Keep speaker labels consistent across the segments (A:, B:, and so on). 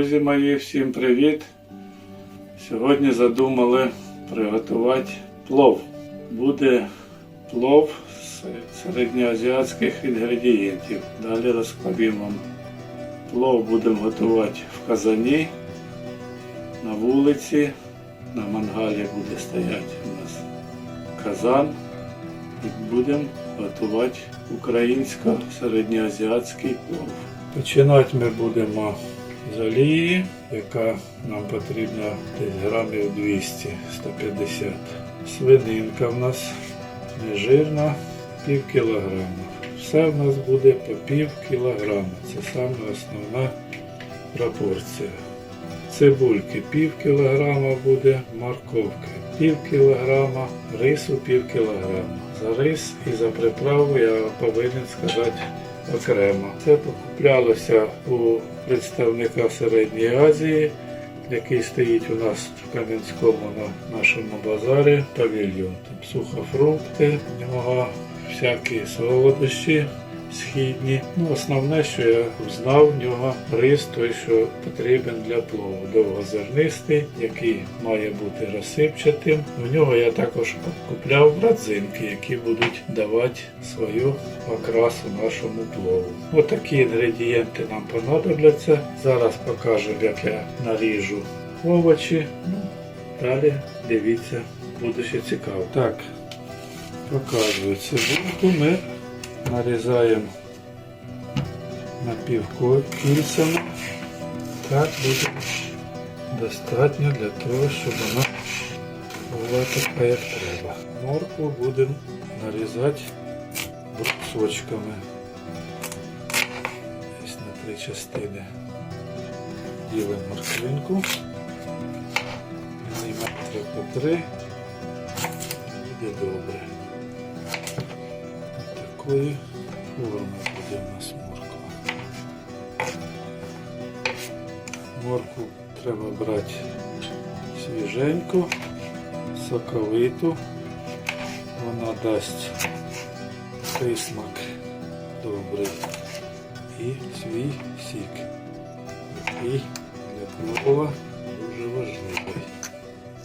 A: Друзі мої, всім привіт! Сьогодні задумали приготувати плов. Буде плов з середньоазіатських інгредієнтів. Далі розповім вам. Плов будемо готувати в казані, на вулиці, на мангалі буде стояти у нас казан. І будемо готувати українсько-середньоазіатський плов. Починати ми будемо з олії, яка нам потрібна десь грамів 200 150 Свининка в нас нежирна, пів кілограма. Все в нас буде по пів кілограма. Це саме основна пропорція. Цибульки пів кілограма буде, морковки пів кілограма, рису пів кілограма. За рис і за приправу я повинен сказати окремо. Це покуплялося у представника Середньої Азії, який стоїть у нас в Кам'янському на нашому базарі павільйон. Там сухофрукти, всякі солодощі східні. Ну, основне, що я знав, в нього рис той, що потрібен для плову. Довгозернистий, який має бути розсипчатим. В нього я також купляв родзинки, які будуть давати свою окрасу нашому плову. Отакі інгредієнти нам понадобляться. Зараз покажу, як я наріжу овочі. Ну, далі дивіться, буде ще цікаво. Так, показую цибульку ми нарізаємо напівкільцями. Так буде достатньо для того, щоб вона була така, як треба. Моркву будемо нарізати брусочками. Десь на три частини ділимо морквинку. Міліметри по три. Буде добре такої форми буде у нас морква. Моркву треба брати свіженьку, соковиту. Вона дасть присмак добрий і свій сік, який для плова дуже важливий.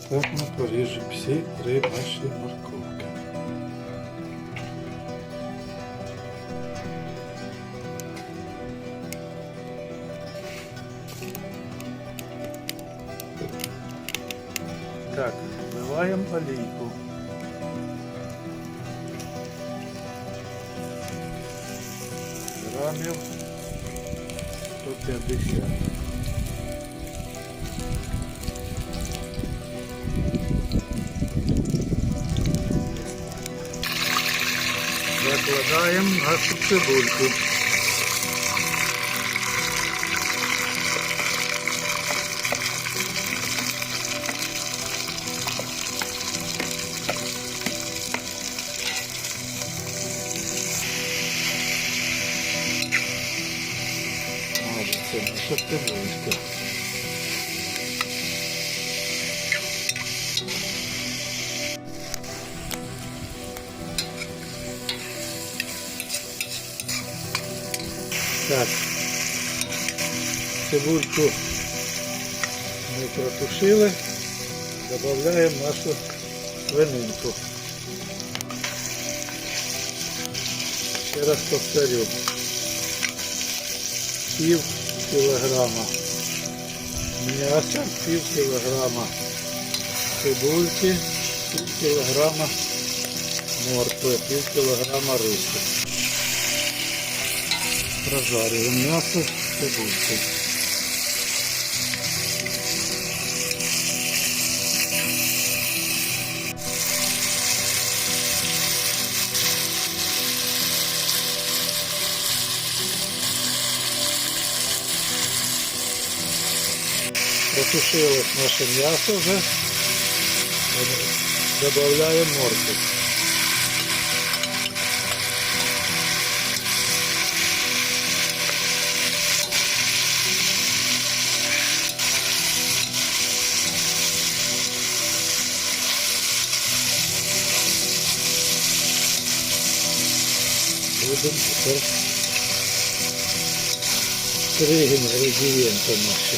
A: Так ми поріжемо всі три наші морковки. Вливаємо олійку. Грамів 150. Закладаємо нашу цибульку. Це наша. Так, цибульку ми протушили, додаємо нашу свининку. Ще раз повторю. Пів кілограма м'яса, пів кілограма цибульки, пів кілограма моркви, пів кілограма рису. Прожарюємо м'ясо з цибулькою. Наше м'ясо вже. Добавляємо моркву. Будемо тепер Три інгредієнти наші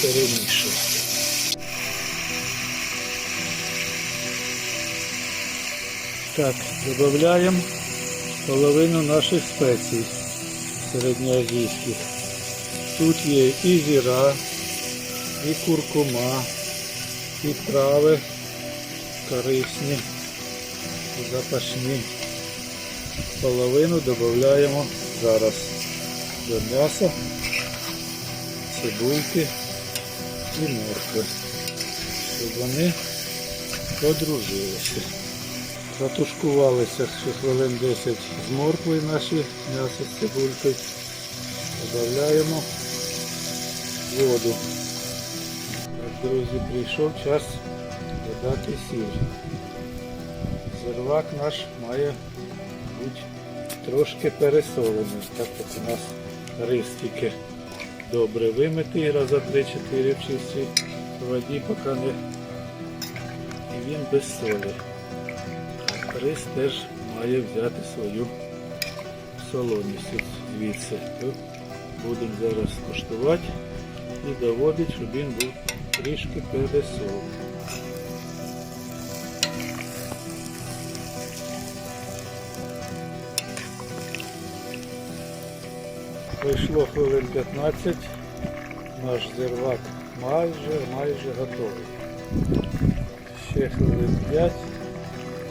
A: перемішуємо. Так, додаємо половину наших спецій середньоазійських. Тут є і зіра, і куркума, і трави корисні, запашні. Половину додаємо зараз до м'яса, цибульки і моркви, щоб вони подружилися. Затушкувалися ще хвилин 10 з морквою наші м'ясо з цибулькою. Додаємо воду. Так, друзі, прийшов час додати сіль. Зервак наш має бути трошки пересолений, так як у нас рис тільки добре вимитий раза 3-4 в чистій воді, поки не і він без солі. Рис теж має взяти свою солоність звідси. Будемо зараз куштувати і доводити, щоб він був трішки пересолений. Пройшло хвилин 15, наш зервак майже, майже готовий. Ще хвилин 5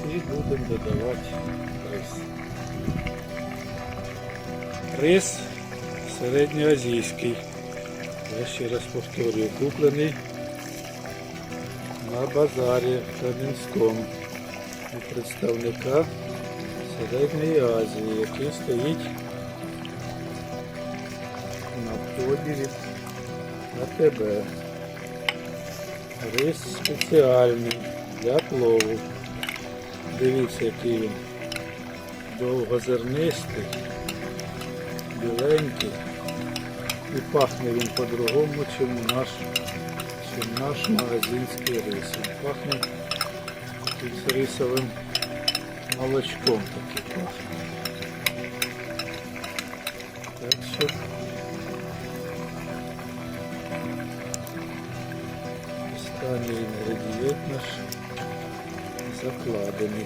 A: і будемо додавати рис. Рис середньоазійський. Я ще раз повторюю, куплений на базарі в Кам'янському у представника Середньої Азії, який стоїть на вході від АТБ. Рис спеціальний для плову. Дивіться, який він довгозернистий, біленький. І пахне він по-другому, чим наш, чим наш магазинський рис. Він пахне якимось рисовим молочком такий пахне. Так що наш закладений.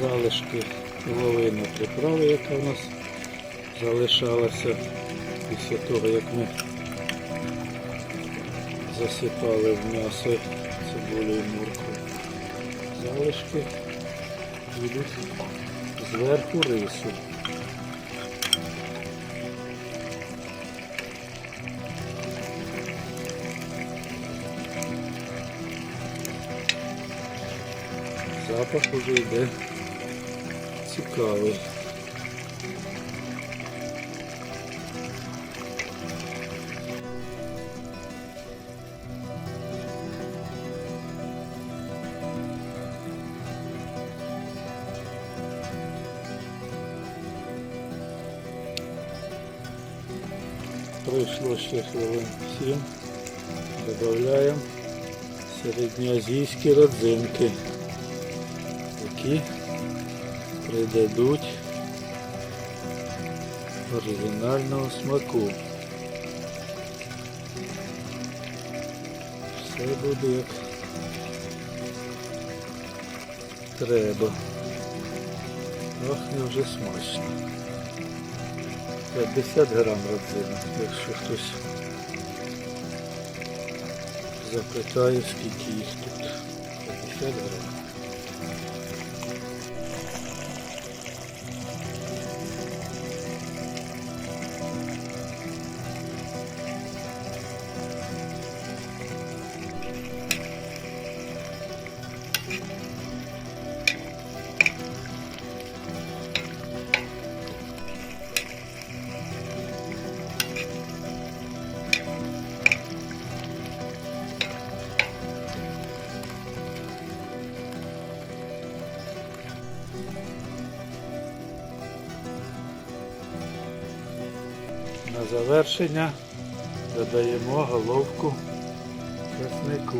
A: Залишки половина приправи, яка в нас залишалася після того, як ми засипали в м'ясо цибулю і моркву. Залишки йдуть зверху рису. Запах уже йде цікавий. Пройшло ще хвилин 7. Додаємо середньоазійські родзинки, які придадуть оригінального смаку. Все буде як треба. Пахне вже смачно. 50 грам родзинок, якщо хтось запитає, скільки їх тут. 50 грам. Завершення додаємо головку часнику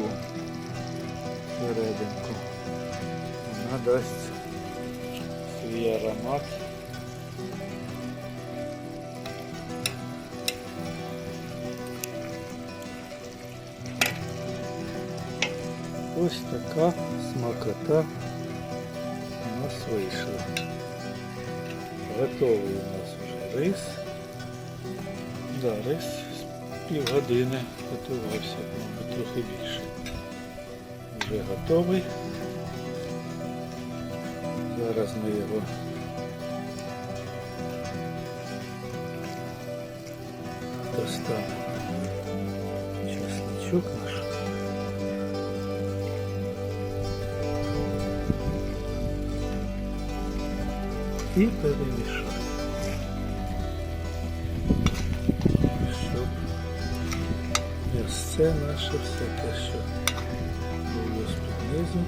A: серединку. Вона дасть свій аромат. Ось така смакота у нас вийшла. Готовий у нас вже рис. Рис з півгодини готувався, мабуть, трохи більше. Вже готовий. Зараз ми його достанемо. Чесничок наш. І перемішаємо. М'ясце наше все те, що було з-під низу.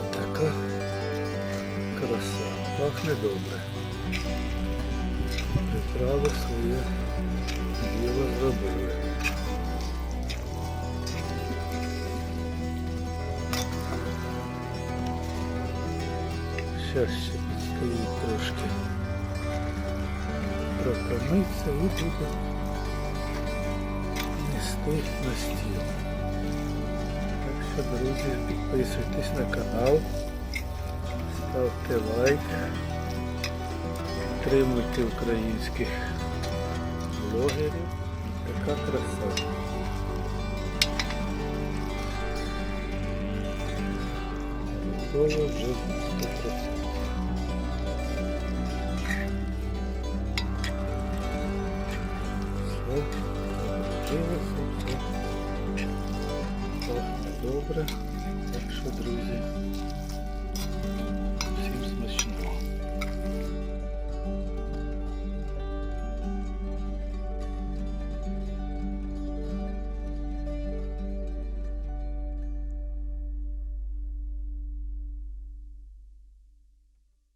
A: Отака краса. Пахне добре. Приправи своє діло зробили. Щас ще підстоїть трошки. Протомиться і буде нести на стіл. Так що, друзі, підписуйтесь на канал, ставте лайк, підтримуйте українських блогерів. Така краса. Готово вже добре. Так що, друзі,